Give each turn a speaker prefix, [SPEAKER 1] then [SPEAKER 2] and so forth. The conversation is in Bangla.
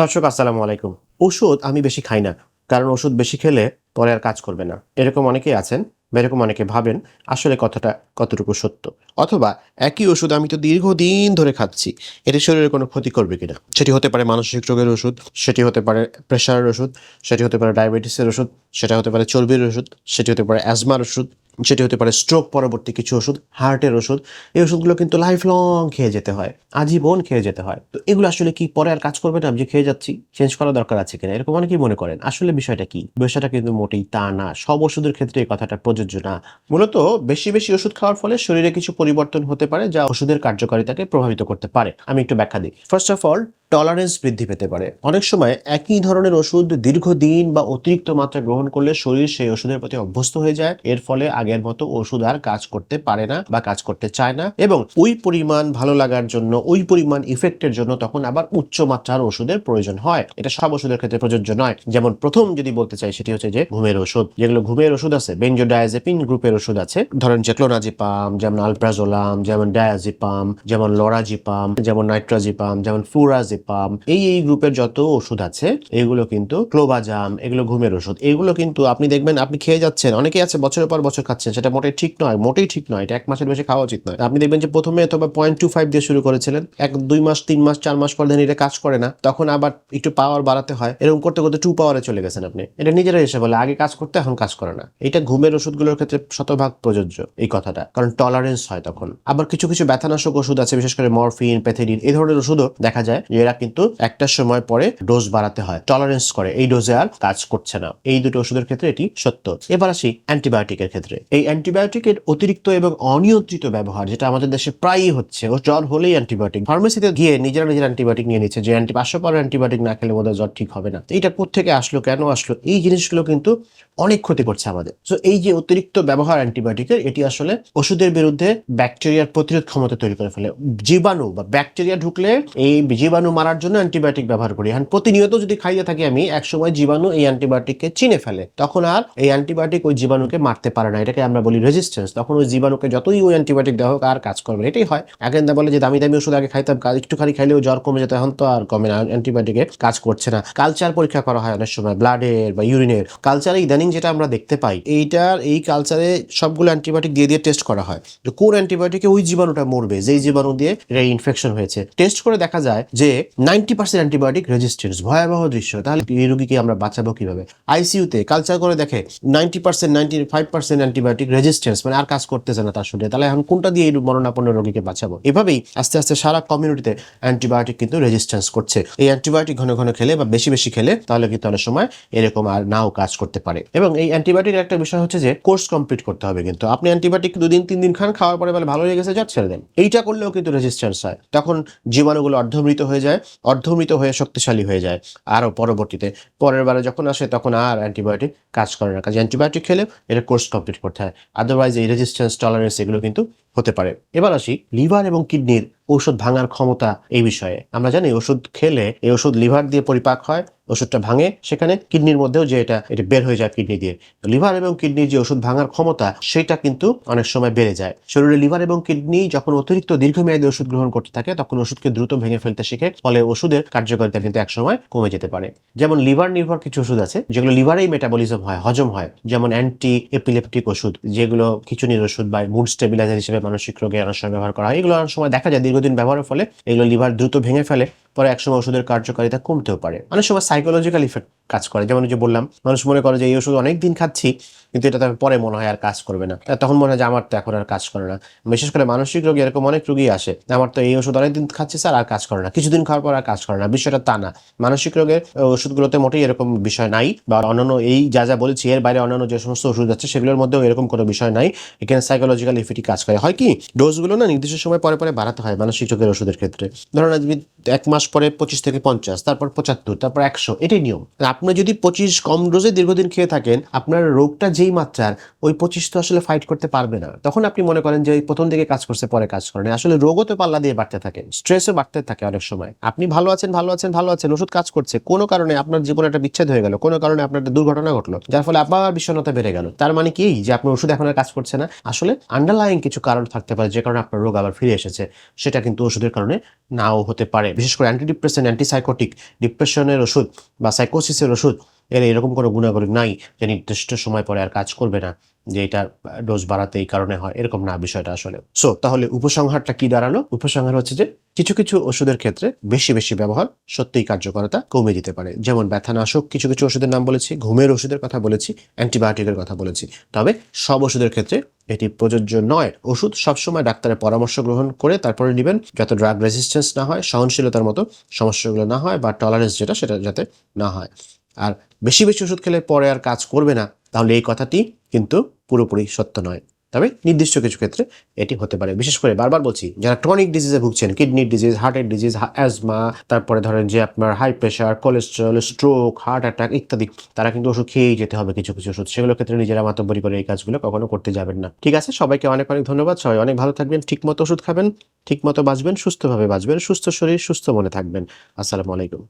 [SPEAKER 1] দর্শক, আসসালামু আলাইকুম। ওষুধ আমি বেশি খাই না, কারণ ওষুধ বেশি খেলে পরে আর কাজ করবে না। এরকম অনেকেই আছেন এরকম অনেকে ভাবেন আসলে কথাটা কতটুকু সত্য। অথবা একই ওষুধ আমি তো দীর্ঘদিন ধরে খাচ্ছি এটি শরীরে কোনো ক্ষতি করবে কিনা? সেটি হতে পারে মানসিক রোগের ওষুধ, সেটি হতে পারে প্রেশারের ওষুধ, সেটি হতে পারে ডায়াবেটিসের ওষুধ, সেটা হতে পারে চর্বির ওষুধ, সেটি হতে পারে অ্যাজমার ওষুধ সেটি হতে পারে স্ট্রোক পরবর্তী কিছু ওষুধ হার্টের ওষুধ। এই ওষুধগুলো কিন্তু লাইফ লং খেয়ে যেতে হয়, আজীবন খেয়ে যেতে হয়। তো এগুলো আসলে কি পরে আর কাজ করবে না? আমি যে খেয়ে যাচ্ছি চেঞ্জ করা দরকার আছে কিনা? এরকম অনেকেই মনে করেন। আসলে বিষয়টা কি? বিষয়টা কিন্তু মোটেই তা না। সব ওষুধের ক্ষেত্রে এই কথাটা প্রযোজ্য না। মূলত বেশি বেশি ওষুধ খাওয়ার ফলে শরীরে কিছু পরিবর্তন হতে পারে যা ওষুধের কার্যকারিতাকে প্রভাবিত করতে পারে। আমি একটু ব্যাখ্যা দিই। ফার্স্ট অফ অল টলারেন্স বৃদ্ধি পেতে পারে। অনেক সময় একই ধরনের ওষুধ দীর্ঘদিন বা অতিরিক্ত মাত্রা গ্রহণ করলে শরীর সেই ওষুধের প্রতি অভ্যস্ত হয়ে যায়। এর ফলে আগের মতো ওষুধ আর কাজ করতে পারে না বা কাজ করতে চায় না এবং ওই পরিমাণ ভালো লাগার জন্য, ওই পরিমাণ ইফেক্টের জন্য তখন আবার উচ্চ মাত্রার ওষুধের প্রয়োজন হয়। এটা সব ওষুধের ক্ষেত্রে প্রযোজ্য নয়। যেমন প্রথম যদি বলতে চাই সেটি হচ্ছে যে ঘুমের ওষুধ। যেগুলো ঘুমের ওষুধ আছে বেঞ্জোডায়াজেপিন গ্রুপের ওষুধ আছে। ধরেন যে ক্লোনাজিপাম যেমন আলপ্রাজোলাম যেমন ডায়াজিপাম যেমন লরাজিপাম যেমন নাইট্রাজিপাম যেমন ফ্লুরাজিপাম এই এই গ্রুপের যত ওষুধ আছে, এগুলো কিন্তু ক্লোবাজাম এগুলো ঘুমের ওষুধ, এগুলো কিন্তু আপনি দেখবেন, আপনি খেয়ে যাচ্ছেন, অনেকেই আছে বছরের পর বছর খাচ্ছেন, সেটা মোটেই ঠিক নয়, মোটেই ঠিক নয়, এটা এক মাসের বেশি খাওয়া উচিত নয়। আপনি দেখবেন যে প্রথমে অথবা পয়েন্ট টু ফাইভ দিয়ে শুরু করেছিলেন, এক, দুই মাস, তিন মাস, চার মাস পর দিন এটা কাজ করে না, তখন আবার একটু পাওয়ার বাড়াতে হয়, এরকম করতে করতে টু পাওয়ারে চলে গেছেন আপনি। এটা নিজেরা এসে বলে, আগে কাজ করতে, এখন কাজ করে না। এটা ঘুমের ওষুধগুলোর ক্ষেত্রে শতভাগ প্রযোজ্য, এই কথাটা, কারণ টলারেন্স হয় তখন। আবার কিছু কিছু ব্যথানাশক ওষুধ আছে, বিশেষ করে মরফিন প্যাথেডিন এই ধরনের ওষুধও দেখা যায় যে এরা কিন্তু একটা সময় পরে ডোজ বাড়াতে হয় টলারেন্স করে। এই ডোজে আর কাজ করছে না। এই দুটো ওষুধের ক্ষেত্রে এটি সত্য। এবার আসি অ্যান্টিবায়োটিকের ক্ষেত্রে। এই অ্যান্টিবায়োটিকের অতিরিক্ত এবং অনিয়ন্ত্রিত ব্যবহার, যেটা আমাদের দেশে প্রায়ই হচ্ছে, ও জ্বর হলেই অ্যান্টিবায়োটিক ফার্মেসিতে গিয়ে নিজেরা নিজের অ্যান্টিবায়োটিক নিয়ে নিচ্ছে, যে অ্যান্টি পাঁচশো পার অ্যান্টিবায়োটিক না খেলে বোধহয় জ্বর ঠিক হবে না। এটা কোথেকে আসলো, কেন আসলো? এই জিনিসগুলো কিন্তু অনেক ক্ষতি করছে আমাদের। তো এই যে অতিরিক্ত ব্যবহার অ্যান্টিবায়োটিকের এটি আসলে ওষুধের বিরুদ্ধে ব্যাকটেরিয়ার প্রতিরোধ ক্ষমতা তৈরি করে ফেলে। জীবাণু বা ব্যাকটেরিয়া ঢুকলে এই জীবাণু মারার জন্য অ্যান্টিবায়োটিক ব্যবহার করি। এখন প্রতিনিয়ত যদি খাইয়ে থাকি আমি, একসময় জীবাণু এই অ্যান্টিবায়োটিককে চিনে ফেলে। তখন আর এই অ্যান্টিবায়োটিক ওই জীবাণুকে মারতে পারে না। এটাকে আমরা বলি রেজিস্ট্যান্স তখন ওই জীবাণুকে যতই ওই অ্যান্টিবায়োটিক দেওয়া হোক, আর কাজ করবে। এটাই হয়। আগে না বলে যে দামি দামি ওষুধ আগে খাইতাম একটুখানি খাইলেও জ্বর কমে যেত, এখন তো আর কমে না। অ্যান্টিবায়োটিকে কাজ করছে না। কালচার পরীক্ষা করা হয় অনেক সময়। ব্লাডের বা ইউরিনের কালচারে ইদানিং যেটা আমরা দেখতে পাই, এইটার, এই কালচারে সবগুলো অ্যান্টিবায়োটিক দিয়ে দিয়ে টেস্ট করা হয়। যে কোন অ্যান্টিবায়োটিকে ওই জীবাণুটা মরবে? যেই জীবাণু দিয়ে এটা ইনফেকশন হয়েছে। টেস্ট করে দেখা যায় যে নাইনটি পার্সেন্ট অ্যান্টিবায়োটিক রেজিস্ট্যান্স ভয়াবহ দৃশ্য। তাহলে এই রোগীকে আমরা বাঁচাবো কীভাবে? আইসিইউতে কালচার করে দেখে ninety percent ninety five percent antibiotic resistance মানে আর কাজ করতেছে না তার শরীরে। তাহলে এখন কোনটা দিয়ে এই মরণাপন্ন রোগীকে বাঁচাবো? এভাবেই আস্তে আস্তে সারা কমিউনিটিতে অ্যান্টিবায়োটিক কিন্তু রেজিস্ট্যান্স করছে। এই অ্যান্টিবায়োটিক ঘন ঘন খেলে বা বেশি বেশি খেলে, তাহলে কিন্তু অনেক সময় এরকম আর নাও কাজ করতে পারে। এবং এই অ্যান্টিবায়োটিকের একটা বিষয় হচ্ছে যে কোর্স কমপ্লিট করতে হবে কিন্তু। আপনি অ্যান্টিবায়োটিক দুদিন তিন দিন খান, খাওয়ার পরে ভালো হয়ে গেছে যা ছেড়ে দেন। এইটা করলেও কিন্তু রেজিস্ট্যান্স হয়। তখন জীবাণুগুলো অর্ধমৃত হয়ে যায় অর্ধমৃত হয়ে শক্তিশালী হয়ে যায়। আরও পরবর্তীতে, পরের বারে যখন আসে তখন আর অ্যান্টিবায়োটিক কাজ করে না। কাজে অ্যান্টিবায়োটিক খেলে এটা কোর্স কমপ্লিট করতে হয়। আদারওয়াইজ এই রেজিস্ট্যান্স টলারেন্স এগুলো কিন্তু হতে পারে। এবার আসি লিভার এবং কিডনির ঔষধ ভাঙার ক্ষমতা এই বিষয়ে। আমরা জানি ওষুধ খেলে এই ওষুধ লিভার দিয়ে পরিপাক হয়, ওষুধটা ভাঙে, সেখানে কিডনির মধ্যেও যে এটা এটা বের হয়ে যায় কিডনি দিয়ে। লিভার এবং কিডনির যে ওষুধ ভাঙার ক্ষমতা, সেটা কিন্তু অনেক সময় বেড়ে যায়। শরীরে লিভার এবং কিডনি যখন অতিরিক্ত দীর্ঘমেয়াদী ওষুধ গ্রহণ করতে থাকে, তখন ওষুধকে দ্রুত ভেঙে ফেলতে শিখে, ফলে ওষুধের কার্যকারিতা কিন্তু একসময় কমে যেতে পারে। যেমন লিভার নির্ভর কিছু ওষুধ আছে, যেগুলো লিভারেই মেটাবলিজম হয়, হজম হয়। যেমন অ্যান্টি এপিলেপটিক ওষুধ, যেগুলো খিচুনির ওষুধ বা মুড স্টেবিলাইজার হিসেবে মানসিক রোগে অনেক সময় ব্যবহার করা হয়। এগুলো অনেক সময় দেখা যায় দীর্ঘদিন ব্যবহারের ফলে এগুলো লিভার দ্রুত ভেঙে ফেলে। পরে একসময় ওষুধের কার্যকারিতা কমতেও পারে। অনেক সময় সাইকোলজিক্যাল ইফেক্ট কাজ করে। যেমন যে বললাম, মানুষ মনে করে যে এই ওষুধ অনেক দিন খাচ্ছি, কিন্তু এটা তার পরে মনে হয় আর কাজ করবে না। তখন মনে হয় যে আমার তো এখন আর কাজ করে না। বিশেষ করে মানসিক রোগী এরকম অনেক রোগী আসে আমার তো এই ওষুধ অনেকদিন খাচ্ছি স্যার, আর কাজ করে না। কিছুদিন খাওয়ার পর আর কাজ করে না। বিষয়টা তা না। মানসিক রোগের ওষুধগুলোতে মোটেই এরকম বিষয় নাই, বা অন্যান্য এই যা যা বলেছি, এর বাইরে অন্যান্য যে সমস্ত ওষুধ আছে, সেগুলোর মধ্যেও এরকম কোনো বিষয় নাই। এখানে সাইকোলজিক্যাল ইফেক্টই কাজ করে। হয় কি? ডোজগুলো না নির্দিষ্ট সময় পরে পরে বাড়াতে হয় মানসিক রোগের ওষুধের ক্ষেত্রে। ধরুন এক মাস পরে পঁচিশ থেকে পঞ্চাশ, তারপর পঁচাত্তর, তারপর একশো, এটাই নিয়ম। আপনি যদি পঁচিশ কম ডোজে দীর্ঘদিন খেয়ে থাকেন, আপনার রোগটা যেই মাত্রার, ওই পঁচিশ তো আসলে ফাইট করতে পারবে না। তখন আপনি মনে করেন যে প্রথম দিকে কাজ করছে, পরে কাজ করে আসলে রোগও তো পাল্লা দিয়ে বাড়তে থাকে স্ট্রেসও বাড়তে থাকে অনেক সময়। আপনি ভালো আছেন ভালো আছেন ভালো আছেন, ওষুধ কাজ করছে, কোনো কারণে আপনার জীবনে একটা বিচ্ছেদ হয়ে গেল, কোনো কারণে আপনার একটা দুর্ঘটনা ঘটলো, যার ফলে আবার বিষণ্ণতা বেড়ে গেল। তার মানে কি? যে আপনার ওষুধ এখন আর কাজ করছে না। আসলে আন্ডারলাইং কিছু কারণ থাকতে পারে, যে কারণে আপনার রোগ আবার ফিরে এসেছে, সেটা কিন্তু ওষুধের কারণে নাও হতে পারে। বিশেষ করে অ্যান্টিডিপ্রেসেন্ট অ্যান্টিসাইকোটিক ডিপ্রেশনের ওষুধ বা সাইকোসিসের ওষুধ এর এরকম কোনো গুণাগুণ নাই যে নির্দিষ্ট সময় পরে আর কাজ করবে না, যে এটা ডোজ বাড়াতে এই কারণে হয়, এরকম না বিষয়টা আসলে। সো তাহলে উপসংহারটা কি দাঁড়াল? উপসংহার হচ্ছে যে কিছু কিছু ওষুধের ক্ষেত্রে বেশি বেশি ব্যবহার সত্যিই কার্যকরতা কমে দিতে পারে। যেমন ব্যথানাশক, কিছু কিছু ওষুধের নাম বলেছি, ঘুমের ওষুধের কথা বলেছি, অ্যান্টিবায়োটিকের কথা বলেছি। তবে সব ওষুধের ক্ষেত্রে এটি প্রযোজ্য নয়। ওষুধ সবসময় ডাক্তারের পরামর্শ গ্রহণ করে তারপরে নেবেন, যাতে ড্রাগ রেজিস্ট্যান্স না হয়, সহনশীলতার মতো সমস্যাগুলো না হয় বা টলারেন্স যেটা, সেটা যাতে না হয়। আর বেশি বেশি ওষুধ খেলে পরে আর কাজ করবে না, তাহলে এই কথাটি কিন্তু পুরোপুরি সত্য নয়। তবে নির্দিষ্ট কিছু ক্ষেত্রে এটি হতে পারে। বিশেষ করে বারবার বলছি, যারা ক্রনিক ডিজিজে ভুগছেন কিডনির ডিজিজ হার্টের ডিজিজ অ্যাজমা তারপরে ধরেন যে আপনার high pressure cholesterol stroke heart attack ইত্যাদি, তারা কিন্তু ওষুধ খেয়েই যেতে হবে কিছু কিছু ওষুধ। সেগুলোর ক্ষেত্রে নিজেরা মাতব্বরি করে এই কাজগুলো কখনো করতে যাবেন না। ঠিক আছে? সবাইকে অনেক অনেক ধন্যবাদ। সবাই অনেক ভালো থাকবেন ঠিক মতো ওষুধ খাবেন ঠিক মতো বাঁচবেন, সুস্থভাবে বাঁচবেন, সুস্থ শরীর, সুস্থ মনে থাকবেন। আসসালামু আলাইকুম।